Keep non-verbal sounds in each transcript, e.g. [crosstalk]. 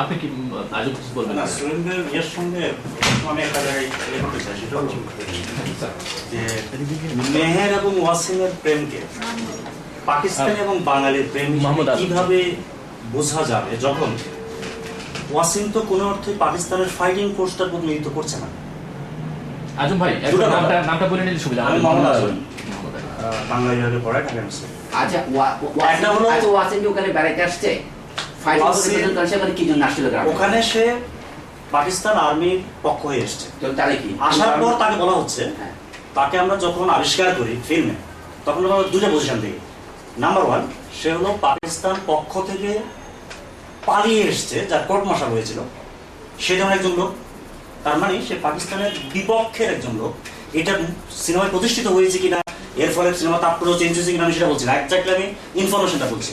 আপনি কি আজও কিছু বলবেন না সুরেন্দ্রের ইয়ের সঙ্গে আমি একটা জায়গায় ইয়ে করতে চাই সেটা হচ্ছে যে মেহের এবং ওয়াসিমের প্রেমকে পাকিস্তানি এবং বাঙালির প্রেম। কীভাবে বোঝা যাবে যখন ওয়াসিম তো কোনো অর্থে পাকিস্তানের ফাইটিং ফোর্সটার প্রতিনিধিত্ব করছে না আজম ভাই একটু নামটা নামটা বলে নিলে সুবিধা আমি হবে। মোহাম্মদ আজম। বাংলা বিভাগে পড়ায় ঢাকা আচ্ছা আচ্ছা ওয়াসিম কি ওখানে বেড়াইতে আসছে মানে ওখানে সে পাকিস্তান আর্মির পক্ষ হয়ে এসছে। আসার পর তাকে বলা হচ্ছে হ্যাঁ। তাকে আমরা যখন আবিষ্কার করি ফিল্মে তখন আমরা দুটো পজিশন থেকে নাম্বার ওয়ান সে হলো পাকিস্তান পক্ষ থেকে পালিয়ে এসছে যার কোর্ট মার্শাল হয়েছিল। সে যেমন একজন লোক তার মানে সে পাকিস্তানের বিপক্ষের একজন লোক। এটা সিনেমায় প্রতিষ্ঠিত হয়েছে কিনা এর ফলে সিনেমা তাৎপর্য চেঞ্জ হয়েছে কিনা আমি সেটা বলছি না। একজাক্টলি আমি ইনফরমেশনটা বলছি।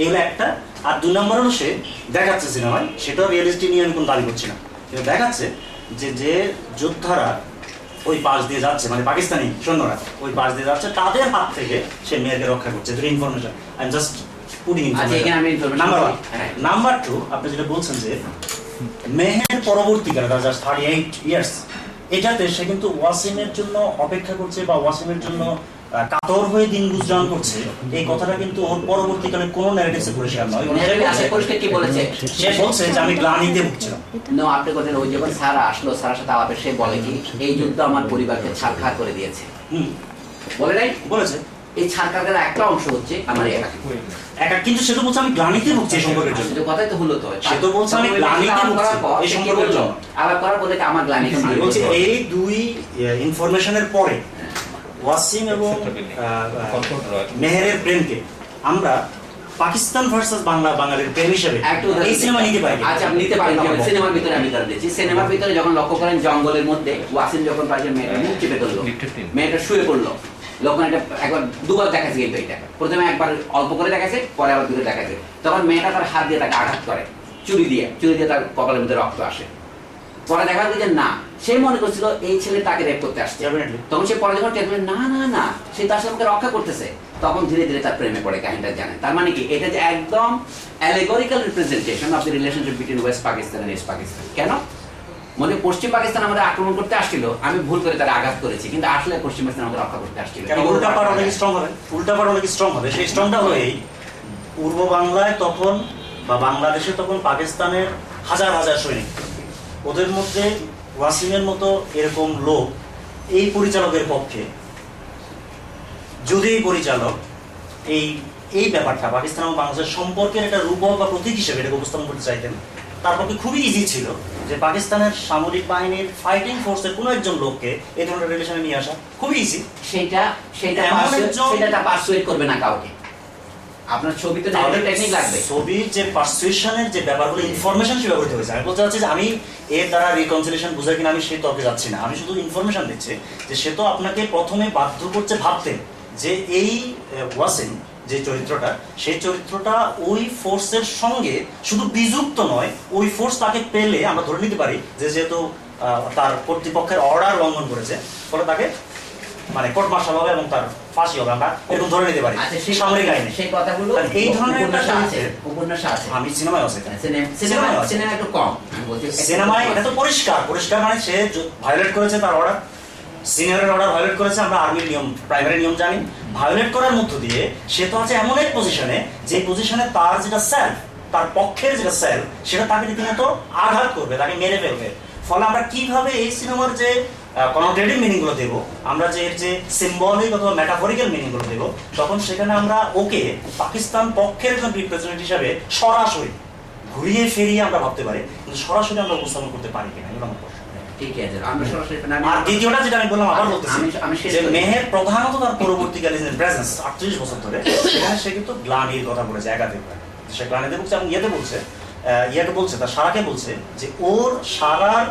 এই হলো একটা আর দুই নম্বর হলো সে দেখাচ্ছে সিনেমায় সেটাও রিয়েলিস্টি নিয়ে আমি কোনো দাবি করছি না। কিন্তু দেখাচ্ছে যে যে যোদ্ধারা ওই পাশ দিয়ে যাচ্ছে মানে পাকিস্তানি সৈন্যরা ওই পাশ দিয়ে যাচ্ছে তাদের হাত থেকে সে মেয়েকে রক্ষা করছে। দুটো information I am just information number one. Number two আপনি যেটা বলছেন যে মেহের পরবর্তীকালে তার জাস্ট থার্টি এইট ইয়ার্স এটাতে সে কিন্তু ওয়াসিমের জন্য অপেক্ষা করছে বা ওয়াসিমের জন্য কাতর হয়ে দিন গুজরান করছে এই কথাটা কিন্তু ওর পরবর্তীকালে কোনো ন্যারেটিভসে পরিষ্কার নয়। পরিষ্কার কি বলেছে? সে বলছে যে আমি গ্লানিতে ভুগছিলাম। নো আপনি বলেন ওই যখন স্যার আসলো স্যারের সাথে আলাপে সে বলে কি এই যুদ্ধ আমার পরিবারকে ছাড়খাড় করে দিয়েছে। বলে নাই? বলেছে। এই ছাড়খাড়ের একটা অংশ হচ্ছে আমার একা। একা কিন্তু সে তো বলছে আমি গ্লানিতে ভুগছি এই সম্পর্কের জন্য। কথাই তো হলো তো সে তো বলছে আমি গ্লানিতে ভুগছি, এই সম্পর্কের জন্য। আলাপ করার বলে আমার গ্লানি আমি বলছি এই দুই ইনফরমেশনের পরে ওয়াসিম এবং মেহেরের প্রেমকে আমরা পাকিস্তান ভার্সাস বাংলা বাঙালির প্রেম হিসেবে একটু এই সিনেমা নিতে পারি আচ্ছা আপনি নিতে পারেন সিনেমার ভিতরে আমি উদাহরণ দিচ্ছি। সিনেমার ভিতরে যখন লক্ষ্য করেন জঙ্গলের মধ্যে ওয়াসিম যখন পাশে মেয়েটা মুখ চেপে ধরলো মেয়েটা শুয়ে পড়ল। লোকন এটা একবার দুবার দেখাচ্ছে কিন্তু এটা। প্রথমে একবার অল্প করে দেখাচ্ছে পরে আবার দূরে দেখাচ্ছে। তখন মেয়েটা তার হাত দিয়ে তাকে আঘাত করে চুরি দিয়ে। চুরি দিয়ে তার কপালের মধ্যে রক্ত আসে। পরে দেখা গেল যে না সে মনে করছিল এই ছেলে তাকে রেপ করতে আসছে। তখন সে পরে যখন টের না না না সে তার সাথে রক্ষা করতেছে। তখন ধীরে ধীরে তার প্রেমে পড়ে কাহিনীটা জানে তার মানে কি? এটা যে একদম allegorical representation of the relationship between West Pakistan and East Pakistan কেন? মানে পশ্চিম পাকিস্তান আমাদের আক্রমণ করতে আসছিল আমি ভুল করে তারা আঘাত করেছি কিন্তু আসলে পশ্চিম পাকিস্তান আমাদের রক্ষা করতে আসছিল। কেন? উল্টা পার অনেক স্ট্রং হবে। উল্টা পার অনেক স্ট্রং হবে। সেই স্ট্রংটা হয়েই পূর্ব বাংলায় তখন বা বাংলাদেশে তখন পাকিস্তানের হাজার হাজার সৈনিক। ওদের মধ্যে ওয়াসিমের মতো এরকম লোক এই পরিচালকের পক্ষে। যদি এই পরিচালক এই এই ব্যাপারটা পাকিস্তান এবং বাংলাদেশের সম্পর্কের একটা রূপক বা প্রতীক হিসেবে এটাকে উপস্থাপন করতে চাইতেন তার পক্ষে খুবই ইজি ছিল যে পাকিস্তানের সামরিক বাহিনীর ফাইটিং ফোর্সের কোনো একজন লোককে এই ধরনের রিলেশনে নিয়ে আসা। খুবই ইজি সেটা সেটা সেটা পারসুয়েট করবে না কাউকে। আপনার ছবিতে তাহলে টেকনিক লাগবে। ছবির যে পারসুয়েশনের যে ব্যাপারগুলো ইনফরমেশন সে ব্যবহৃত হয়েছে। আমি বলতে চাচ্ছি যে আমি এর দ্বারা রিকনসিলেশন বুঝাই কিনা আমি সেই তর্কে যাচ্ছি না। আমি শুধু ইনফরমেশন দিচ্ছি যে সে তো আপনাকে প্রথমে বাধ্য করছে ভাবতে যে এই আহ, ওয়াসিম যে চরিত্রটা সেই চরিত্রটা ওই ফোর্সের সঙ্গে শুধু বিযুক্ত নয় ওই ফোর্স তাকে পেলে আমরা ধরে নিতে পারি যে যেহেতু তার কর্তৃপক্ষের অর্ডার লঙ্ঘন করেছে ফলে তাকে মানে কোর্ট মার্শাল হবে এবং তার ফাঁসি হবে আমরা এরকম ধরে নিতে পারি। আচ্ছা সামরিক আইনে। সেই কথাগুলো এই ধরনের উপন্যাসে আছে উপন্যাসে আছে। আমি সিনেমায় আছে সিনেমায়। সিনেমা একটু কম সিনেমায় এটা তো পরিষ্কার। পরিষ্কার মানে সে ভায়োলেট করেছে তার অর্ডার সিনিয়রের অর্ডার ভায়োলেট করেছে আমরা আর্মির নিয়ম প্রাইমারি নিয়ম জানি। ভায়োলেট করার মধ্য দিয়ে সে তো আছে এমন এক পজিশনে যে পজিশনে তার যেটা সেলফ তার পক্ষের যেটা সেলফ সেটা তাকে রীতিমতো আঘাত করবে তাকে মেরে ফেলবে। ফলে আমরা কীভাবে এই সিনেমার যে কনোটেটিভ মিনিংগুলো দেবো। আমরা যে এর যে সিম্বলিক অথবা মেটাফরিক্যাল মিনিংগুলো দেবো তখন সেখানে আমরা ওকে পাকিস্তান পক্ষের একজন রিপ্রেজেন্টেটিভ হিসাবে সরাসরি ঘুরিয়ে ফিরিয়ে আমরা ভাবতে পারি কিন্তু সরাসরি আমরা উপস্থাপন করতে পারি কিনা এটা আমার প্রশ্ন। ঠিক আছে আমরা সরাসরি আমি- আর দ্বিতীয়টা যেটা আমি বললাম আবার বলতেছি আমি- আমি শেষ যে মেহের প্রধানত তার পরবর্তীকালে যে প্রেজেন্স আটত্রিশ বছর ধরে সেখানে সে কিন্তু গ্লানির কথা বলেছে একাধিক সে গ্লানিতে বলছে এবং ইয়েতে বলছে আহ, ইয়াকে বলছে তার সারাকে বলছে যে ওর সারার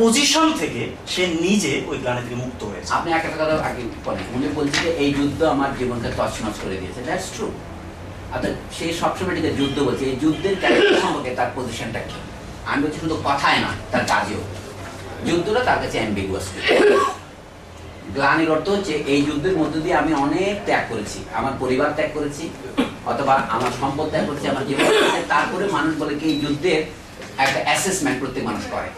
পজিশন থেকে সে নিজে ওই গ্লানি থেকে মুক্ত হয়েছে। আপনি একটা কথা আগে বলেন। উনি বলছে যে এই যুদ্ধ আমার জীবনকে তছনছ করে দিয়েছে। দ্যাটস ট্রু অর্থাৎ সে সবসময় এটাকে যুদ্ধ বলছে। এই যুদ্ধের ক্যারেক্টার সম্পর্কে তার পজিশনটা কি? আমি বলছি শুধু কথায় না, তার কাজেও। যুদ্ধটা তার কাছে অ্যাম্বিগুয়াস গ্লানির অর্থ হচ্ছে, এই যুদ্ধের মধ্য দিয়ে আমি অনেক ত্যাগ করেছি। আমার পরিবার ত্যাগ করেছি, অথবা আমার সম্পদ ত্যাগ করেছি, আমার জীবন তারপরে মানুষ বলে কি, এই যুদ্ধের একটা অ্যাসেসমেন্ট প্রত্যেক মানুষ করে।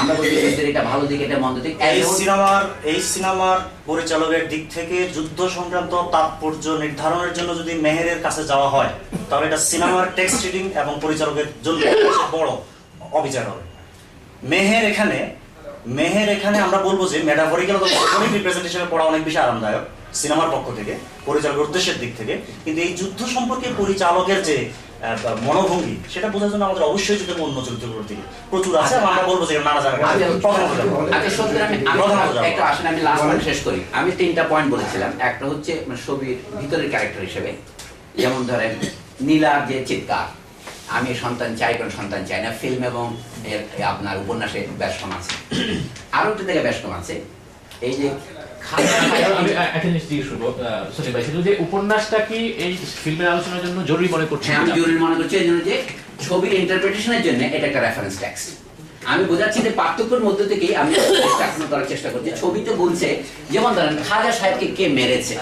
আমরা বলি যুদ্ধের এটা ভালো দিক এটা মন্দ দিক। এই সিনেমার এই সিনেমার পরিচালকের দিক থেকে যুদ্ধ সংক্রান্ত তাৎপর্য নির্ধারণের জন্য যদি মেহেরের কাছে যাওয়া হয় তাহলে এটা সিনেমার টেক্সট রিডিং এবং পরিচালকের জন্য বড় অবিচার হবে। মেহের এখানে মেহের এখানে আমরা বলব যে মেটাফরিক্যাল অনেক রিপ্রেজেন্টেশনে পড়া অনেক বেশি আরামদায়ক সিনেমার পক্ষ থেকে পরিচালকের উদ্দেশ্যের দিক থেকে। কিন্তু এই যুদ্ধ সম্পর্কে পরিচালকের যে মনোভঙ্গি সেটা বোঝার জন্য আমাদের অবশ্যই যদি অন্য চরিত্রগুলোর দিকে। প্রচুর আছে আমরা বলব যে নানা যাব। আচ্ছা সত্যি আমি। একটা আসলে লাস্ট পয়েন্ট শেষ করি। আমি তিনটা পয়েন্ট বলেছিলাম। একটা হচ্ছে মানে ছবির ভিতরের ক্যারেক্টার হিসেবে। যেমন ধরেন নীলার যে চিৎকার আমি সন্তান চাই কোন সন্তান চাই না। ফিল্ম এবং আপনার উপন্যাসে বেশ কম আছে। আরও একটা জায়গায় বেশ কম আছে। এই যে [coughs] আমি একটা জিনিস জিজ্ঞেস করব আহ, সচিন ভাই সেটা যে উপন্যাসটা কি এই ফিল্মের আলোচনার জন্য জরুরি মনে করছেন হ্যাঁ, আমি জরুরি মনে করছি এই জন্য যে ছবির ইন্টারপ্রিটেশনের জন্য এটা একটা রেফারেন্স টেক্সট আমি বোঝাচ্ছি যে পার্থক্যের মধ্যে থেকেই আমি করার চেষ্টা করছি। ছবিতে বলছে যেমন ধরেন খাজা সাহেবকে কে মেরেছে?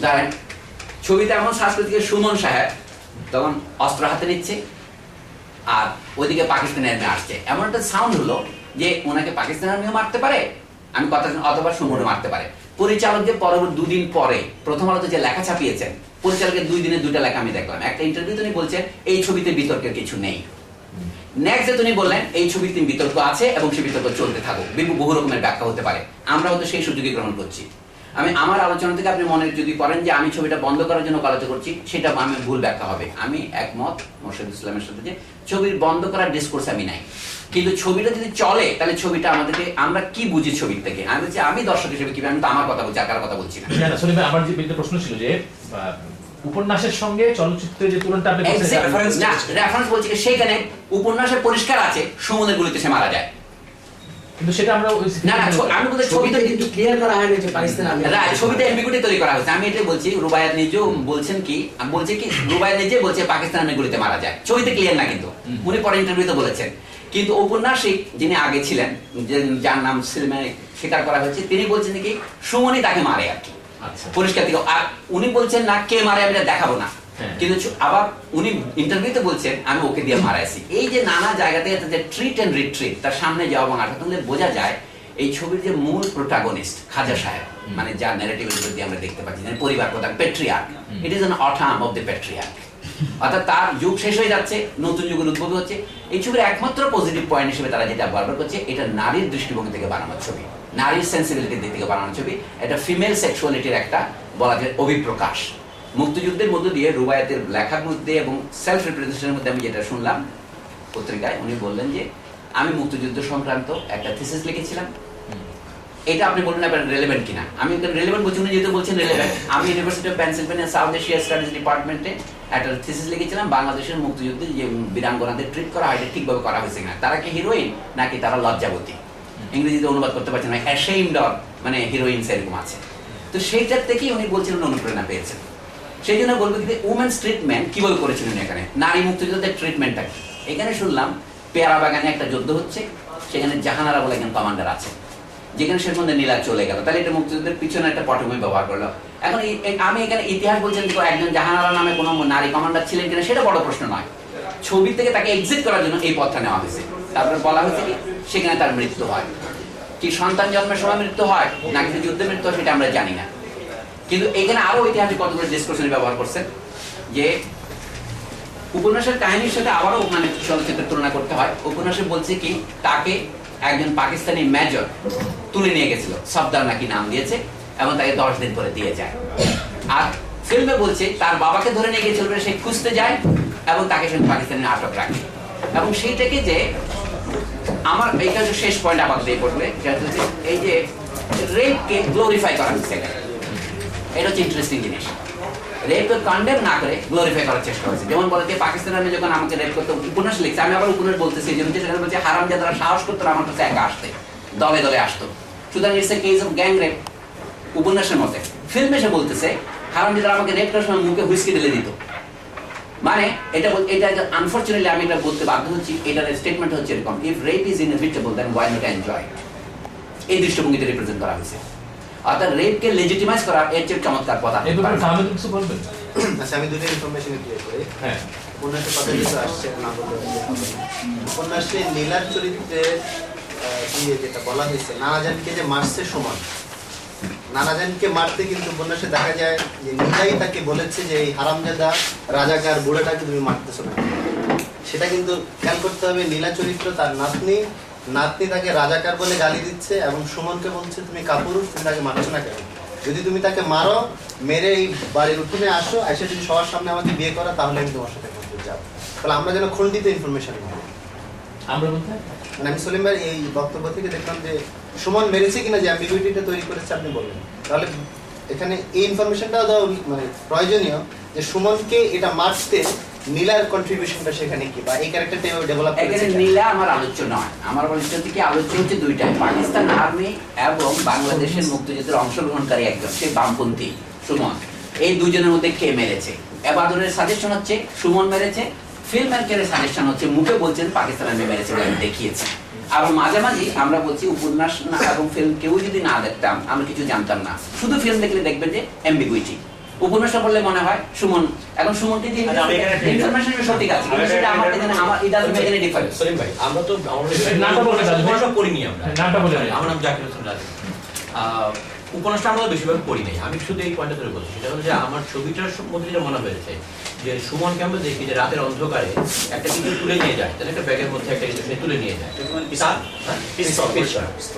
ধরেন ছবিতে এমন সাংস্কৃতিক সুমন সাহেব তখন অস্ত্র হাতে নিচ্ছে আর ওইদিকে পাকিস্তানি আর্মি আসছে। এমন একটা সাউন্ড হলো যে ওনাকে পাকিস্তানি আর্মিও মারতে পারে আমি কথা অথবা সুমনও মারতে পারে। পরিচালক যে পরবর্তী দুদিন পরে প্রথম আলোতে যে লেখা ছাপিয়েছেন পরিচালকের দুই দিনে দুইটা লেখা আমি দেখলাম। একটা ইন্টারভিউ তিনি বলছেন এই ছবিতে বিতর্কের কিছু নেই। নেক্সট তিনি বললেন এই ছবিতে বিতর্ক আছে এবং সেই বিতর্ক চলতে থাকুক। বিভিন্ন বহু রকমের ব্যাখ্যা হতে পারে। সেই গ্রহণ করছি। আমি আমার আলোচনা থেকে আপনি মনে যদি করেন যে আমি ছবিটা বন্ধ করার জন্য আলোচনা করছি সেটা আমি ভুল ব্যাখ্যা হবে। আমি একমত মোর্শেদ ইসলামের সাথে যে ছবির বন্ধ করার ডিসকোর্স আমি নাই। কিন্তু ছবিটা যদি চলে তাহলে ছবিটা আমাদেরকে আমরা কি বুঝি ছবির থেকে আমি বলছি আমি দর্শক হিসেবে কি আমি তো আমার কথা বলছি আর কথা বলছি না আমার যে প্রশ্ন ছিল যে উপন্যাসের সঙ্গে চলচ্চিত্রের যে তুলনাটা আপনি। রেফারেন্স বলছি সেখানে উপন্যাসে পরিষ্কার আছে সমুদ্রের গুলিতে সে মারা যায় কিন্তু সেটা আমরা না না আমি বলতে ছবিতে কিন্তু ক্লিয়ার করা হয়নি যে পাকিস্তান আমি রাইট ছবিতে এমবিগুটি তৈরি করা হয়েছে। আমি এটাই বলছি রুবায়াত নিজেও বলছেন কি আমি বলছি কি রুবায়াত নিজে বলছে পাকিস্তান গুলিতে মারা যায়। ছবিতে ক্লিয়ার না কিন্তু। উনি পরে ইন্টারভিউতে বলেছেন। কিন্তু ঔপন্যাসিক যিনি আগে ছিলেন যে- যার নাম সিনেমায় স্বীকার করা হয়েছে তিনি বলছেন কি সুমনি তাকে মারে আর কি। আচ্ছা। পরিষ্কার থেকে আর উনি বলছেন না কে মারে আমি দেখাবো না। কিন্তু আবার উনি ইন্টারভিউতে বলছেন আমি ওকে দিয়ে মারাইছি। এই যে নানা জায়গা থেকে যে ট্রিট এন্ড রিট্রিট তার সামনে যাওয়া এবং বোঝা যায় এই ছবির যে মূল প্রোটাগনিস্ট খাজা সাহেব মানে যার ন্যারেটিভের উপর দিয়ে আমরা দেখতে পাচ্ছি যে পরিবার প্রধান patriarch it is an of the patriarch অর্থাৎ তার যুগ শেষ হয়ে যাচ্ছে নতুন যুগের উদ্ভব হচ্ছে। এই ছবির একমাত্র পজিটিভ পয়েন্ট হিসেবে তারা যেটা ব্যবহার করছে এটা নারীর দৃষ্টিভঙ্গি থেকে বানানো ছবি। নারীর সেন্সিবিলিটির দিক থেকে বানানো ছবি। এটা ফিমেল সেক্সুয়ালিটির একটা বলা যায় অভিপ্রকাশ। মুক্তিযুদ্ধের মধ্য দিয়ে রুবায়াতের লেখার মধ্যে এবং সেলফ রিপ্রেজেন্টেশনের মধ্যে আমি যেটা শুনলাম পত্রিকায়, উনি বললেন যে, আমি মুক্তিযুদ্ধ সংক্রান্ত একটা থিসিস লিখেছিলাম। এটা আপনি বলুন আপনার রেলেভেন্ট কিনা? আমি রেলেভেন্ট বলছি, উনি যেহেতু বলছেন রেলেভেন্ট আমি university of Pennsylvania South Asia studies ডিপার্টমেন্টে একটা থিসিস লিখেছিলাম, বাংলাদেশের মুক্তিযুদ্ধে যে বীরাঙ্গনাদের ট্রিট করা হয় ঠিকভাবে করা হয়েছে কিনা? তারা কি হিরোইন নাকি তারা লজ্জাবতী? ইংরেজিতে অনুবাদ করতে পারছেন না অ্যাশেমড অর মানে হিরোইন এরকম আছে। তো সেইটার থেকেই উনি বলছিলেন অনুপ্রেরণা পেয়েছেন। সেই জন্য বলব কি উমেন্স ট্রিটমেন্ট কীভাবে করেছিলেন এখানে? নারী মুক্তিযুদ্ধের ট্রিটমেন্টটা কি? এখানে শুনলাম, পেয়ারা বাগানে একটা যুদ্ধ হচ্ছে, সেখানে জাহানারা বলে একজন কমান্ডার আছে। যেখানে সে মধ্যে নীলা চলে গেল। তাহলে এটা মুক্তিযুদ্ধের পিছনে একটা পটভূমি ব্যবহার করল। এখন আমি এখানে ইতিহাস বলছেন যে একজন জাহানারা নামে কোনো নারী কমান্ডার ছিলেন কিনা, সেটা বড় প্রশ্ন নয়। ছবি থেকে তাকে এক্সিট করার জন্য এই পথটা নেওয়া হয়েছে। তারপরে বলা হয়েছে কি, সেখানে তার মৃত্যু হয়। কি সন্তান জন্মের সময় মৃত্যু হয়, নাকি যে যুদ্ধে মৃত্যু হয়, সেটা আমরা জানি না। কিন্তু এখানে আরও ঐতিহাসিক কতগুলো ডিসকাশন ব্যবহার করছেন যে উপন্যাসের কাহিনীর সাথে আবারও মানে চলচ্চিত্রের তুলনা করতে হয়। উপন্যাসে বলছে কি, তাকে একজন পাকিস্তানি মেজর তুলে নিয়ে গেছিল, সফদার নাকি নাম দিয়েছে, এবং তাকে দশ দিন করে দিয়ে যায়। আর ফিল্মে বলছে, তার বাবাকে ধরে নিয়ে গিয়েছিল সে খুঁজতে যায়, এবং তাকে সে পাকিস্তানি আটক রাখে। এবং সেইটাকে যে আমার এইটা শেষ পয়েন্ট আপাতত এই হচ্ছে এই যে রেপকে গ্লোরিফাই করা হচ্ছে এখানে। এটা হচ্ছে ইন্টারেস্টিং জিনিস। রেপকে কন্ডেম না করে গ্লোরিফাই করার চেষ্টা হয়েছে যেমন বলে যে পাকিস্তানের আমি যখন আমাকে রেপ করতে উপন্যাস লিখছে, আমি আবার উপন্যাস বলতেছি যে সেখানে বলছে, হারাম যারা সাহস করতো আমার কাছে একা আসতে। দলে দলে আসতো। সুতরাং it's a case of gang rape উপন্যাসের মতে ফিল্মে সে বলতেছে, হারাম যারা আমাকে রেপ করার সময় মুখে হুইস্কি ঢেলে দিত। মানে এটা এটা আনফরচুনেটলি আমি এটা বলতে বাধ্য হচ্ছি, এটার স্টেটমেন্ট হচ্ছে এরকম if rape is inevitable then why not enjoy এই দৃষ্টিভঙ্গিতে রিপ্রেজেন্ট করা হয়েছে। অর্থাৎ রেপকে লেজিটিমাইজ করা এর চেয়ে চমৎকার আর এই ব্যাপারে। তাহলে কিছু বলবেন? আচ্ছা আমি দুটো ইনফরমেশন করি। হ্যাঁ। উপন্যাসের কথা যেহেতু আসছে না। উপন্যাসে নীলার চরিত্রে দিয়ে যেটা বলা হয়েছে নানাজানকে যে মারছে সমান। নানাজানকে মারতে কিন্তু উপন্যাসে দেখা যায় যে নীলাই তাকে বলেছে যে এই হারামজাদা রাজাকার বুড়োটাকে তুমি মারতেছো না। সেটা কিন্তু খেয়াল করতে হবে নীলা চরিত্র তার নাতনি নাতনি তাকে রাজাকার বলে গালি দিচ্ছে এবং সুমনকে বলছে তুমি কাপুরুষ তুমি তাকে মারছো না কেন? যদি তুমি তাকে মারো মেরে এই বাড়ির উঠোনে আসো এসে যদি সবার সামনে আমাকে বিয়ে করা তাহলে আমি তোমার সাথে করতে যাব। তাহলে আমরা যেন খণ্ডিত ইনফরমেশন আমরা বলতে মানে আমি সলিম ভাই এই বক্তব্য থেকে দেখলাম যে সুমন মেরেছে কিনা যে অ্যাম্বিগুইটিটা তৈরি করেছে আপনি বললেন তাহলে এখানে এই ইনফরমেশনটাও দেওয়া মানে প্রয়োজনীয় যে সুমনকে এটা মারতে নীলার কন্ট্রিবিউশনটা সেখানে কি? বা এই ক্যারেক্টারটা ডেভেলপ এখানে নীলা আমার আলোচ্য নয়। আমার আলোচ্য থেকে আলোচ্য হচ্ছে দুইটাই। পাকিস্তান আর্মি এবং বাংলাদেশের মুক্তিযুদ্ধের অংশগ্রহণকারী একজন সে বামপন্থী সুমন। এই দুজনের মধ্যে কে মেরেছে? এবাদরের সাজেশন হচ্ছে সুমন মেরেছে ফিল্ম মেকারের সাজেশন হচ্ছে মুখে বলছেন পাকিস্তান আর্মি মেরেছে বলে দেখিয়েছি। আর মাঝে মাঝে আমরা বলছি উপন্যাস না এবং ফিল্ম কেউ যদি না দেখতাম আমরা কিছু জানতাম না। শুধু ফিল্ম দেখলে দেখবেন যে অ্যাম্বিগুইটি উপন্যাসটা পড়লে মনে হয় সুমন। এখন সুমনকে যে আচ্ছা, আমি এখানে ইনফরমেশন সঠিক আছে। কিন্তু সেটা আমার এখানে আমার it doesn't make any difference Salim ভাই আমরা তো আমাদের নামটা বলে। উপন্যাসটা পড়িনি আমরা। নামটা বলে দাও। আমার নাম জাকির হোসেন রাজু। উপন্যাসটা আমরা বেশিরভাগ পড়ি নাই। আমি শুধু এই পয়েন্টটা ধরে বলছি। সেটা হলো যে আমার ছবিটার মধ্যে যেটা মনে হয়েছে যে সুমনকে আমরা দেখি যে রাতের অন্ধকারে একটা কিছু তুলে নিয়ে যায়। তাহলে একটা ব্যাগের মধ্যে একটা কিছু তুলে নিয়ে যায়। হ্যাঁ?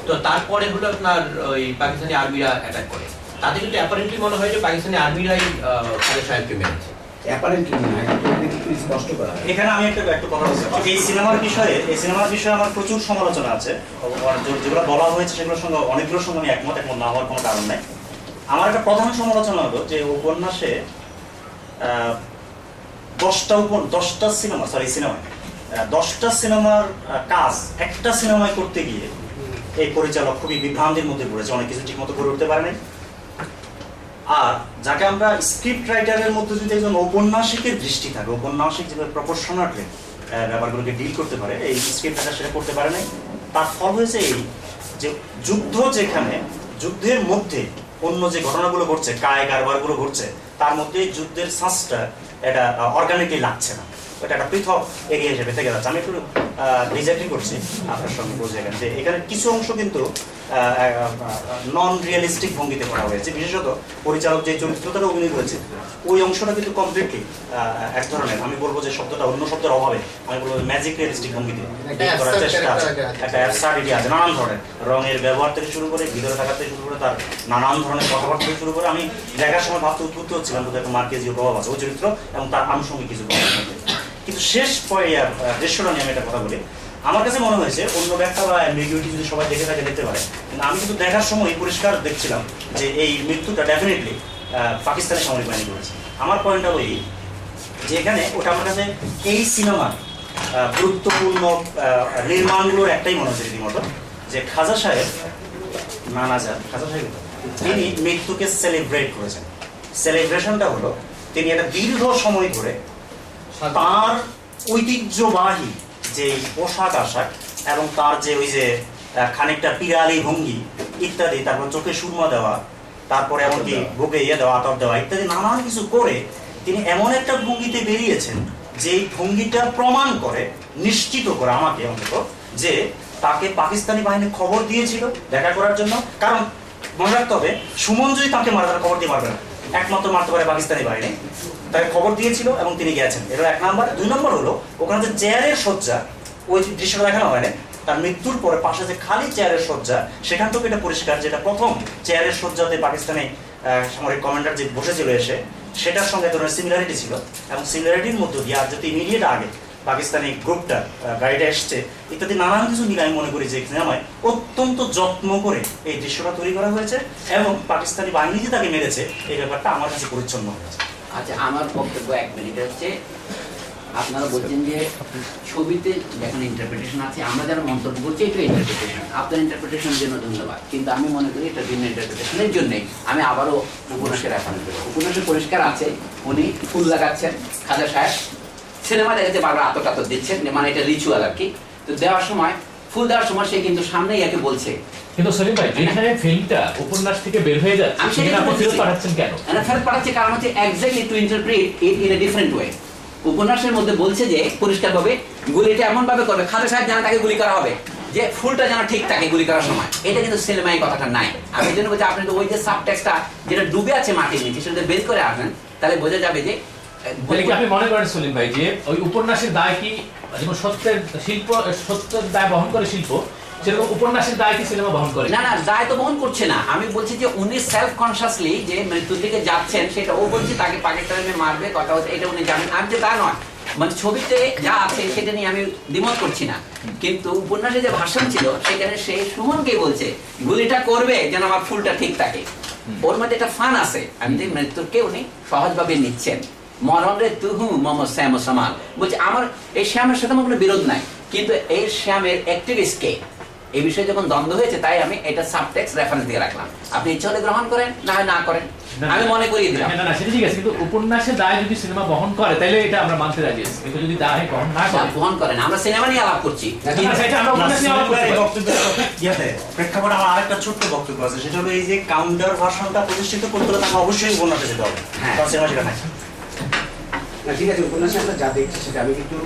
তো তারপরে হলো আপনার ওই পাকিস্তানি আর্মিরা অ্যাটাক করে। তাতে কিন্তু অ্যাপারেন্টলি মনে হয় যে পাকিস্তানি আর্মিরাই খালেদ সাহেবকে মেরেছে। অ্যাপারেন্টলি না একটু স্পষ্ট করা এখানে আমি একটা একটু কথা বলতে চাই। এই সিনেমার বিষয়ে এই সিনেমার বিষয়ে আমার প্রচুর সমালোচনা আছে। যেগুলো বলা হয়েছে সেগুলোর সঙ্গে অনেকগুলোর সঙ্গে আমি একমত একমত না হওয়ার কোনো কারণ নাই। আমার একটা প্রধান সমালোচনা হলো যে উপন্যাসে আহ, দশটা উপ দশটা সিনেমা সরি সিনেমা দশটা সিনেমার কাজ একটা সিনেমায় করতে গিয়ে এই পরিচালক খুবই বিভ্রান্তির মধ্যে পড়েছে। অনেক কিছু ঠিকমতো করে উঠতে পারে নাই। আর যাকে আমরা স্ক্রিপ্ট রাইটারের মধ্যে যদি একজন ঔপন্যাসিকের দৃষ্টি থাকে, ঔপন্যাসিক যেভাবে প্রপোর্শনাটলি ব্যাপারগুলোকে ডিল করতে পারে, এই স্ক্রিপ্ট রাইটার সেটা করতে পারে নাই। তার ফল হয়েছে এই যে যুদ্ধ যেখানে, যুদ্ধের মধ্যে অন্য যে ঘটনাগুলো ঘটছে, কায় কারবারগুলো ঘটছে, তার মধ্যে যুদ্ধের শ্বাসটা এটা অর্গানিকলি লাগছে না। এটা একটা পৃথক এরিয়া হিসেবে থেকে যাচ্ছে। আমি একটু ডিজাইটিং করছি আপনার সঙ্গে বুঝে যে এখানে কিছু অংশ কিন্তু নন রিয়েলিস্টিক ভঙ্গিতে করা হয়েছে। বিশেষত পরিচালক যে চরিত্রটা অভিনয় করেছে ওই অংশটা কিন্তু কমপ্লিটলি এক ধরনের। আমি বলব যে শব্দটা অন্য শব্দের অভাবে আমি বলব ম্যাজিক রিয়েলিস্টিক ভঙ্গিতে করার চেষ্টা আছে। একটা অ্যাবসার্ডিটি আছে নানান ধরনের। রঙের ব্যবহার থেকে শুরু করে ভিতরে থাকা থেকে শুরু করে তার নানান ধরনের কথাবার্তা থেকে শুরু করে আমি দেখার সময় ভাবতে উদ্বুদ্ধ হচ্ছিলাম একটা মার্কেজীয় প্রভাব আছে ওই চরিত্র এবং তার আনুষঙ্গিক কিছু প্রভাব। কিন্তু শেষ আহ, নিয়ে আমি একটা কথা বলি। আমার কাছে মনে হয়েছে অন্য ব্যাখ্যা বা অ্যাম্বিগুইটি যদি সবাই দেখে থাকে দেখতে পারে। কিন্তু আমি কিন্তু দেখার সময় পরিষ্কার দেখছিলাম যে এই মৃত্যুটা ডেফিনেটলি পাকিস্তানের সামরিক বাহিনী করেছে। আমার পয়েন্টটা ওই যে এখানে ওটা আমার কাছে এই সিনেমার গুরুত্বপূর্ণ নির্মাণগুলোর একটাই মনে হচ্ছে রীতিমতো যে খাজা সাহেব নানা যান খাজা সাহেব তিনি মৃত্যুকে সেলিব্রেট করেছেন। সেলিব্রেশনটা হলো তিনি একটা দীর্ঘ সময় ধরে তার ঐতিহ্যবাহী যে পোশাক আশাক এবং তার যে ওই যে খানিকটা পিরালি ভঙ্গি ইত্যাদি তারপর চোখে সুরমা দেওয়া তারপরে এমনকি বুকে ইয়ে দেওয়া আতর দেওয়া ইত্যাদি নানান কিছু করে তিনি এমন একটা ভঙ্গিতে বেরিয়েছেন যে ভঙ্গিটা প্রমাণ করে নিশ্চিত করে আমাকে অন্তত যে তাকে পাকিস্তানি বাহিনী খবর দিয়েছিল দেখা করার জন্য। কারণ মনে রাখতে হবে সুমন যদি তাকে মারে তারা খবর দিয়ে মারবে না। একমাত্র মারতে পারে পাকিস্তানি বাহিনী। তাকে খবর দিয়েছিল এবং তিনি গেছেন। এটা এক নাম্বার, দুই নম্বর হলো, ওখানে যে চেয়ারের সজ্জা ওই যে দৃশ্যটা দেখানো হয় না তার মৃত্যুর পরে পাশে যে খালি চেয়ারের সজ্জা সেখান থেকে এটা পরিষ্কার যেটা প্রথম চেয়ারের সজ্জাতে পাকিস্তানি সামরিক কমান্ডার যে বসেছিল এসে, সেটার সঙ্গে ধরনের সিমিলারিটি ছিল এবং সিমিলারিটির মধ্য দিয়ে আর যদি ইমিডিয়েট আগে পাকিস্তানি গ্রুপটা গাড়িটা এসছে, ইত্যাদি নানান কিছু নিয়ে আমি মনে করি যে সিনেমায় অত্যন্ত যত্ন করে এই দৃশ্যটা তৈরি করা হয়েছে এবং পাকিস্তানি বাহিনী যে তাকে মেরেছে, এই ব্যাপারটা আমার কাছে পরিচ্ছন্ন হয়েছে আচ্ছা আমার বক্তব্য এক মিনিট হচ্ছে, আপনারা বলছেন যে ছবিতে যেখানে ইন্টারপ্রিটেশন আছে, আমরা যারা মন্তব্য করছি, এটা ইন্টারপ্রিটেশন আপনার ইন্টারপ্রিটেশনের জন্য ধন্যবাদ। কিন্তু আমি মনে করি এটা ভিন্ন ইন্টারপ্রিটেশনের জন্যই। আমি আবারও উপন্যাসের রেফারেন্স দেবো উপন্যাসে পরিষ্কার আছে, উনি ফুল লাগাচ্ছেন, খাজা সাহেব। সিনেমা দেখাতে বারবার আতর টাতর দিচ্ছেন মানে এটা রিচুয়াল আর কি। তো দেওয়ার সময়, ফুল দেওয়ার সময় সে কিন্তু সামনেই একে বলছে কিন্তু সলিম ভাই যেখানে ফিল্মটা উপন্যাস থেকে বের হয়ে যাচ্ছে সেখানে আপনি ফেরত পাঠাচ্ছেন কেন? ফেরত পাঠাচ্ছে কারণ হচ্ছে exactly to interpret it in a different way উপন্যাসের মধ্যে বলছে যে পরিষ্কারভাবে গুলিটা এমন ভাবে করবে খালেদ সাহেব যেন তাকে গুলি করা হবে যে ফুলটা যেন ঠিক থাকে গুলি করার সময়। এটা কিন্তু সিনেমায় কথাটা নাই। আমি জন্য বলছি আপনি তো ওই যে সাবটেক্সটটা যেটা ডুবে আছে মাটির নিচে সেটা বের করে আসেন তাহলে বোঝা যাবে যে আপনি মনে করেন সলিম ভাই যে ওই উপন্যাসের দায় কি? যেমন সত্যের শিল্প সত্যের দায় বহন করে শিল্প সেরকম উপন্যাসের দায় কি সিনেমা বহন করে। না না দায় তো বহন করছে না। আমি বলছি যে উনি সেলফ কনসিয়াসলি যে মৃত্যুর দিকে যাচ্ছেন সেটা ও বলছে তাকে পাকিস্তানে মারবে কথা হচ্ছে এটা উনি জানেন। আমি যে তা নয় মানে ছবিতে যা আছে সেটা নিয়ে আমি দ্বিমত করছি না। কিন্তু উপন্যাসে যে ভাষণ ছিল সেখানে সে সুমনকে বলছে গুলিটা করবে যেন আমার ফুলটা ঠিক থাকে। ওর মধ্যে একটা ফান আছে। আমি যে মৃত্যুকে উনি সহজভাবে নিচ্ছেন। মরণ রে তুহু মম শ্যাম সমান বলছে আমার এই শ্যামের সাথে আমার কোনো বিরোধ নাই। কিন্তু এই শ্যামের অ্যাক্টিভিস্ট কে এই বিষয়ে যখন দ্বন্দ্ব হয়েছে তাই আমি এটা সাবটেক্স রেফারেন্স দিয়ে রাখলাম। আপনি ইচ্ছা হলে গ্রহণ করেন না হয় না করেন। আমি মনে করিয়ে দিলাম। না না সেটা ঠিক আছে কিন্তু উপন্যাসের দায় যদি সিনেমা বহন করে তাহলে এটা আমরা মানতে রাজি আছি। কিন্তু যদি দায় বহন না করে বহন করেন আমরা সিনেমা নিয়ে আলাপ করছি। না, আমরা উপন্যাস প্রেক্ষাপটে আমার আরেকটা ছোট্ট বক্তব্য আছে সেটা হলো এই যে কাউন্টার ভাষণটা প্রতিষ্ঠিত করতে হলে তাকে অবশ্যই উপন্যাসে যেতে হবে। হ্যাঁ। সিনেমা সেটা নাই। না ঠিক আছে উপন্যাসে আমরা যা দেখছি সেটা আমি কিন্তু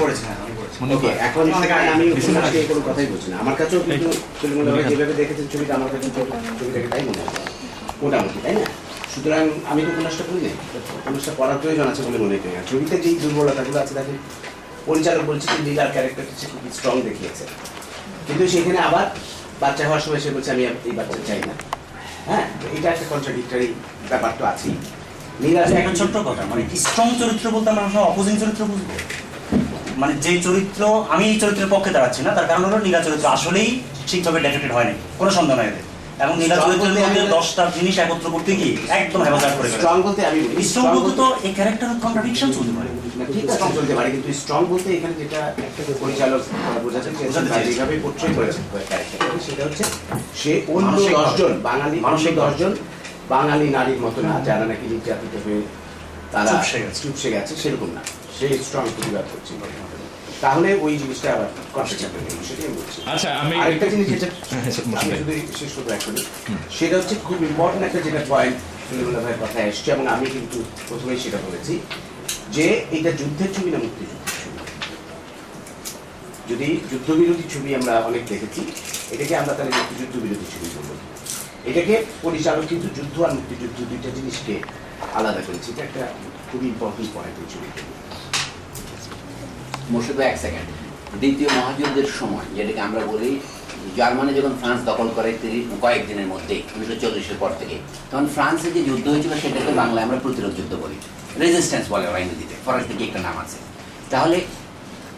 করি। এখানে আমি যা কোনো কথাই বলছি না। আমার কাছেও কিন্তু সলিমুল্লাহ ভাই যেভাবে দেখেছেন ছবিটা আমার কাছে ছবিটাকে তাই মনে হয়। মোটামুটি তাই না? সুতরাং আমি তো উপন্যাসটা পড়ি নাই। উপন্যাসটা পড়ার প্রয়োজন আছে বলে মনে করি না। ছবিতে যেই দুর্বলতাগুলো আছে দেখেন পরিচালক বলছে যে লীলার ক্যারেক্টারটা সে খুবই স্ট্রং দেখিয়েছে। কিন্তু সেখানে আবার বাচ্চা হওয়ার সময় সে বলছে আমি এই বাচ্চা চাই না। হ্যাঁ এটা একটা কন্ট্রাডিক্টরি ব্যাপার তো আছেই। নীলা আচ্ছা, একটা ছোট্ট কথা মানে স্ট্রং চরিত্র বলতে আমরা অপোজিং চরিত্র বুঝব মানে যে চরিত্র আমি এই চরিত্রের পক্ষে দাঁড়াচ্ছি না তার কারণ হলো নীলা চরিত্র আসলেই ঠিকভাবে ডেফিনেটেড হয়নি কোনো সন্দেহ নাই এতে এবং চরিত্রের বলতে দশটা জিনিস একত্র করতে গিয়ে একদম হেফাজত করে স্ট্রং বলতে আমি স্ট্রং বলতে তো এই ক্যারেক্টার কন্ট্রাডিকশন চলতে পারে। ঠিক স্ট্রং চলতে পারে কিন্তু স্ট্রং বলতে এখানে যেটা একটা পরিচালক বোঝাতে চেয়েছেন বোঝাতে যেভাবে পোর্ট্রে করেছেন ক্যারেক্টারটাকে সেটা হচ্ছে সে অন্য। দশজন বাঙালি মানসিক দশজন বাঙালি নারীর মতো না যারা নাকি নির্যাতিত হয়ে তারা। চুপসে গেছে। সেরকম না। সে স্ট্রং প্রতিবাদ করছে। তাহলে ওই জিনিসটা আবার আচ্ছা আমি আরেকটা জিনিস যেটা [laughs] হ্যাঁ, আমি শুধু শেষ করব actually, সেটা হচ্ছে খুব ইম্পর্টেন্ট একটা যেটা পয়েন্ট সুলিমুল্লাহ ভাইয়ের কথা এসছে এবং আমি কিন্তু প্রথমেই সেটা বলেছি যে এটা যুদ্ধের ছবি না মুক্তিযুদ্ধের ছবি? যদি যুদ্ধবিরোধী ছবি আমরা অনেক দেখেছি এটাকে আমরা তাহলে মুক্তিযুদ্ধ বিরোধী ছবি বলব। এটাকে পরিচালক কিন্তু যুদ্ধ আর মুক্তিযুদ্ধ দুইটা জিনিসকে আলাদা করেছে এটা একটা খুবই ইম্পর্টেন্ট পয়েন্ট এই ছবিতে। মোর্শেদ এক সেকেন্ড দ্বিতীয় মহাযুদ্ধের সময়, যেটাকে আমরা বলি জার্মানি যখন ফ্রান্স দখল করে তিরিশ কয়েকদিনের মধ্যে উনিশশো চল্লিশের পর থেকে, তখন ফ্রান্সে যে যুদ্ধ হয়েছিল সেটাকে বাংলায় আমরা প্রতিরোধ যুদ্ধ বলি। রেজিস্ট্যান্স বলে ওরা ইংরেজিতে, ফরাসি কি একটা নাম আছে। তাহলে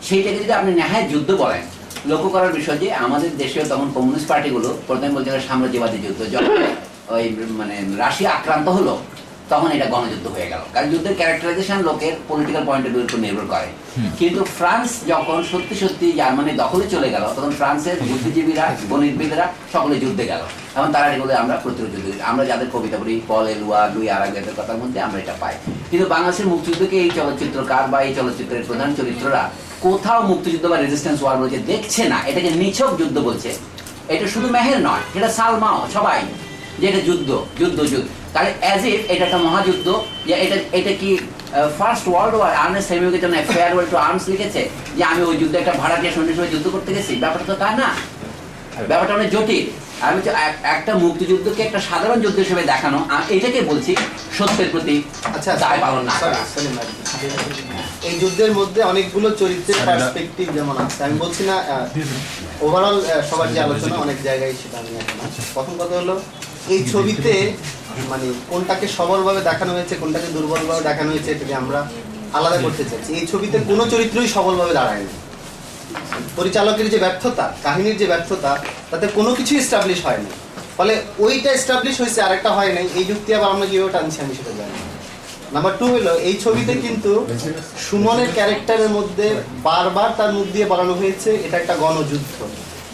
সেইটাকে যদি আপনি নেহায় যুদ্ধ বলেন, লক্ষ্য করার বিষয় যে আমাদের দেশেও তখন কমিউনিস্ট পার্টিগুলো প্রথমে ওরা সাম্রাজ্যবাদী যুদ্ধ, যখন ওই মানে রাশিয়া আক্রান্ত হলো তখন এটা গণযুদ্ধ হয়ে গেল। কারণ যুদ্ধের ক্যারেক্টারাইজেশন লোকের পলিটিক্যাল পয়েন্ট অফ ভিউর উপর নির্ভর করে। কিন্তু ফ্রান্স যখন সত্যি সত্যি জার্মানি দখলে চলে গেল তখন ফ্রান্সের বুদ্ধিজীবীরা গণিতবিদরা সকলে যুদ্ধে গেল। এখন তারা এগুলো আমরা প্রতিরোধ যুদ্ধ আমরা যাদের কবিতা পড়ি পল এলুয়া লুই আরাগেদের কথার মধ্যে আমরা এটা পাই। কিন্তু বাংলাদেশের মুক্তিযুদ্ধকে এই চলচ্চিত্রকার বা এই চলচ্চিত্রের প্রধান চরিত্ররা কোথাও মুক্তিযুদ্ধ বা রেজিস্ট্যান্স ওয়ার বলছে দেখছে না। এটাকে নিছক যুদ্ধ বলছে। এটা শুধু মেহের নয় এটা সালমাও সবাই। যে এটা যুদ্ধ যুদ্ধ যুদ্ধ। তাহলে অ্যাজ ইফ এটা একটা মহাযুদ্ধ যে এটা এটা কি first world war Ernest Hemingway জন্য ফেয়ারওয়েল টু আর্মস লিখেছে যে আমি ওই যুদ্ধে একটা ভাড়াটিয়া সৈন্যের সঙ্গে যুদ্ধ করতে গেছি? ব্যাপারটা তো তা না। ব্যাপারটা অনেক জটিল। আমি এক- একটা মুক্তিযুদ্ধকে একটা সাধারণ যুদ্ধ হিসেবে দেখানো আ- এটাকে বলছি সত্যের প্রতি আচ্ছা দায় পালন না. এই যুদ্ধের মধ্যে অনেকগুলো চরিত্রের পার্সপেক্টিভ যেমন আছে আমি বলছি না ওভারঅল সবার যে আলোচনা অনেক জায়গায় সেটা আমি এখন প্রথম কথা হলো এই ছবিতে মানে কোনটাকে সবলভাবে দেখানো হয়েছে, কোনটাকে দুর্বলভাবে দেখানো হয়েছে এটাকে আমরা আলাদা করতে চাইছি। এই ছবিতে কোনো চরিত্রই সবলভাবে দাঁড়ায়নি। পরিচালকের যে ব্যর্থতা, কাহিনীর যে ব্যর্থতা, তাতে কোনো কিছু এস্টাবলিশ হয়নি। ফলে ওইটা এস্টাবলিশ হয়েছে, আরেকটা হয় নাই। এই যুক্তি আবার আমরা কীভাবে টানছি আমি সেটা জানি নাম্বার টু হলো, এই ছবিতে কিন্তু সুমনের ক্যারেক্টারের মধ্যে বারবার তার মুখ দিয়ে বলানো হয়েছে, এটা একটা গণযুদ্ধ।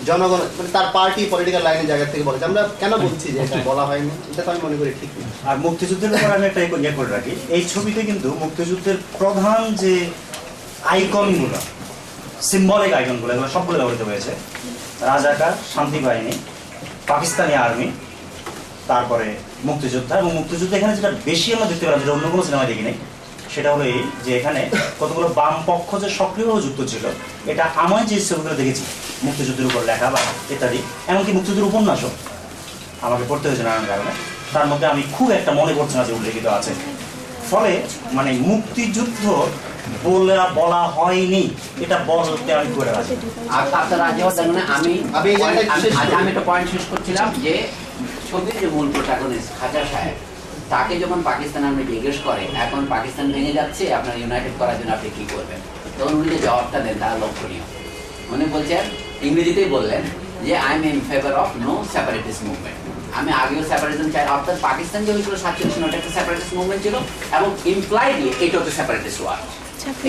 জনগণ মানে তার পার্টি পলিটিক্যাল লাইনের জায়গা থেকে বলেছে আমরা কেন বলছি যে এটা বলা হয়নি? এটা তো আমি মনে করি ঠিক না। আর মুক্তিযুদ্ধের ব্যাপারে আমি একটা ইয়ে করে রাখি। এই ছবিতে কিন্তু মুক্তিযুদ্ধের প্রধান যে আইকনগুলো সিম্বলিক আইকনগুলো এগুলো সবগুলো ব্যবহৃত হয়েছে। রাজাকার শান্তি বাহিনী পাকিস্তানি আর্মি তারপরে মুক্তিযোদ্ধা এবং মুক্তিযুদ্ধ এখানে যেটা বেশি আমরা দেখতে পেলাম যেটা অন্য কোনো সিনেমায় দেখি নাই সেটা হলো এই যে এখানে কতগুলো বাম পক্ষ যে সক্রিয়ভাবে যুক্ত ছিল এটা আমায় যে ছবিগুলো দেখেছি মুক্তিযুদ্ধের উপর লেখা বা ইত্যাদি এমনকি মুক্তিযুদ্ধের উপন্যাসও। আমাকে পড়তে হয়েছে নানান কারণে তার মধ্যে আমি খুব একটা মনে করছি না যে উল্লেখিত আছে। ফলে মানে মুক্তিযুদ্ধ বলে বলা হয়নি এটা বলতে আমি করে রাজি। আর আপনার হওয়ার আমি। আমি একটা পয়েন্ট শেষ করছিলাম যে ছবির যে মূল প্রোটাগনিস্ট খাজা সাহেব তাকে যখন পাকিস্তান আপনি জিজ্ঞেস করে এখন পাকিস্তান ভেঙে যাচ্ছে আপনার ইউনাইটেড করার জন্য আপনি কি করবেন? তখন উনি যে জবাবটা দেন তারা লক্ষণীয়। উনি বলছেন ইংরেজিতেই বললেন যে I am in favour of no separatist movement আমি আগেও সেপারেটিজম চাই অর্থাৎ পাকিস্তান যে হয়েছিল সাতচল্লিশ ওটা একটা সেপারেটিস্ট মুভমেন্ট ছিল এবং ইমপ্লাইডলি এটা হচ্ছে সেপারেটিস্ট ওয়ার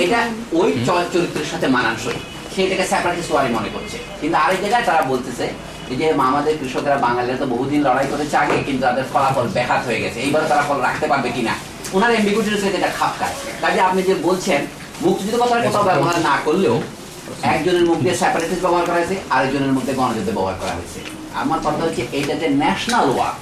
এটা ওই চরিত্রের সাথে মানানসই সেটাকে সেপারেটিস্ট ওয়ারই মনে করছে। কিন্তু আরেক জায়গায় তারা বলতেছে যে আমাদের কৃষকরা বাঙালিরা তো বহুদিন লড়াই করেছে আগে কিন্তু তাদের ফলাফল ব্যাঘাত হয়ে গেছে। এইবার তারা ফল রাখতে পারবে কিনা? ওনার এমবিগুটির সাথে এটা খাপ খায়। কাজে আপনি যে বলছেন মুক্তিযুদ্ধ কথার কোথাও ব্যবহার না করলেও একজনের মুখ দিয়ে সেপারেটিস্ট ব্যবহার করা হয়েছে আরেকজনের মুখ দিয়ে গণযুদ্ধ ব্যবহার করা হয়েছে। আমার কথা হচ্ছে এটা যে national war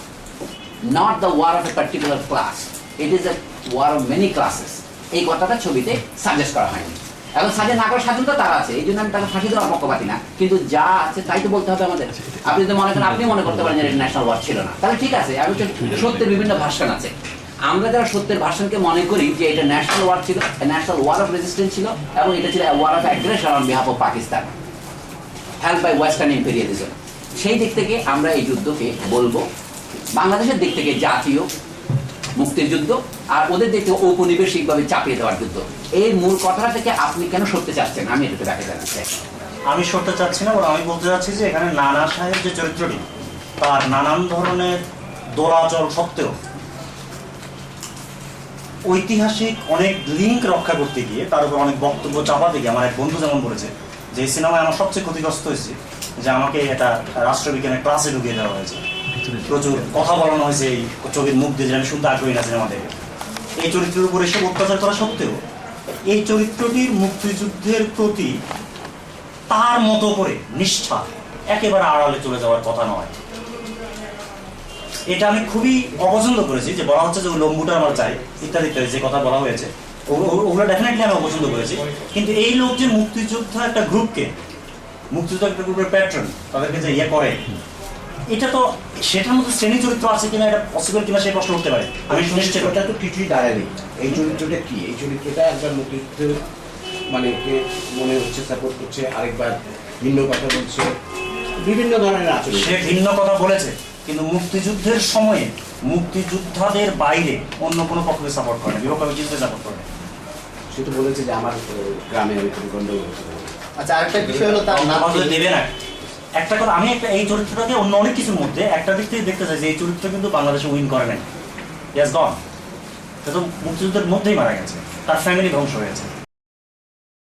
not the war of a particular class it is a war of many classes এই কথাটা ছবিতে সাজেস্ট করা হয়নি। এখন সাজে না করার স্বাধীনতা তার আছে এই জন্য আমি তাকে ফাঁসি দেওয়ার পক্ষপাতি না। কিন্তু যা আছে তাই তো বলতে হবে আমাদের। আপনি যদি মনে করেন আপনি মনে করতে পারেন যে এটা ন্যাশনাল ওয়ার ছিল না। তাহলে ঠিক আছে আমি সত্যের বিভিন্ন ভাষণ আছে। আমরা যারা সত্যের ভাষণকে মনে করি যে এটা ন্যাশনাল ওয়ার ছিল ন্যাশনাল ওয়ার অফ রেজিস্ট্যান্স ছিল, এবং এটা ছিল war of aggression on behalf of Pakistan help by western imperialism সেই দিক থেকে আমরা এই যুদ্ধকে বলব, বাংলাদেশের দিক থেকে জাতীয় মুক্তির যুদ্ধ আর ওদের দিক থেকে ঔপনিবেশিকভাবে চাপিয়ে দেওয়ার যুদ্ধ। এই মূল কথাটা থেকে আপনি কেন সরতে চাচ্ছেন? আমি এটাকে ব্যাখ্যা জানাতে চাই। আমি সরতে চাচ্ছি না আমি বলতে চাচ্ছি যে এখানে নানা সাহেব যে চরিত্রটি, তার নানান ধরনের দোলাচল সত্ত্বেও ঐতিহাসিক অনেক লিঙ্ক রক্ষা করতে গিয়ে তার উপর অনেক বক্তব্য চাপাতে গিয়ে আমার এক বন্ধু যেমন বলেছে যে সিনেমায় আমার সবচেয়ে ক্ষতিগ্রস্ত হয়েছে যে আমাকে এটা রাষ্ট্রবিজ্ঞানের ক্লাসে ঢুকিয়ে দেওয়া হয়েছে। প্রচুর কথা বলানো হয়েছে এই ছবির মুখ দিয়ে যে আমি শুনতে আগ্রহী না সিনেমা দেখে। এই চরিত্রের উপর এসব অত্যাচার করা সত্ত্বেও এই চরিত্রটির মুক্তিযুদ্ধের প্রতি তার মতো করে নিষ্ঠা একেবারে আড়ালে চলে যাওয়ার কথা নয়। এটা আমি খুবই অপছন্দ করেছি যে বলা হচ্ছে যে লম্বুটা আমার চাই ইত্যাদি ইত্যাদি যে কথা বলা হয়েছে। ওগুলো ডেফিনেটলি আমি অপছন্দ করেছি। কিন্তু এই লোক যে মুক্তিযোদ্ধা একটা গ্রুপকে মুক্তিযোদ্ধা একটা গ্রুপের প্যাটার্ন তাদেরকে যে ইয়ে করে এটা তো সেটার মধ্যে শ্রেণি চরিত্র আছে কিনা এটা পসিবল কিনা সেই প্রশ্ন উঠতে পারে। আমি সুনিশ্চিত। ওটা তো কিছুই দাঁড়ায়নি এই চরিত্রটা কি? এই চরিত্রটা একবার মুক্তিযুদ্ধ মানে কে মনে হচ্ছে সাপোর্ট করছে আরেকবার ভিন্ন কথা বলছে বিভিন্ন ধরনের আচরণ। সে ভিন্ন কথা বলেছে। কিন্তু মুক্তিযুদ্ধের সময়ে মুক্তিযোদ্ধাদের বাইরে অন্য কোনো পক্ষকে সাপোর্ট করে না বিভক্ত বিচিত্রকে সাপোর্ট করে। সে তো বলেছে যে আমার গ্রামে আমি কোনো গন্ডগোল আচ্ছা আরেকটা বিষয় হলো তার কাউকে দেবে না। একটা কথা আমি একটা এই চরিত্রটাকে অন্য অনেক কিছুর মধ্যে একটা দিক থেকে দেখতে চাই যে এই চরিত্র কিন্তু বাংলাদেশে উইন করে নাই। ইয়াস গন সে তো মুক্তিযুদ্ধের মধ্যেই মারা গেছে। তার ফ্যামিলি ধ্বংস হয়েছে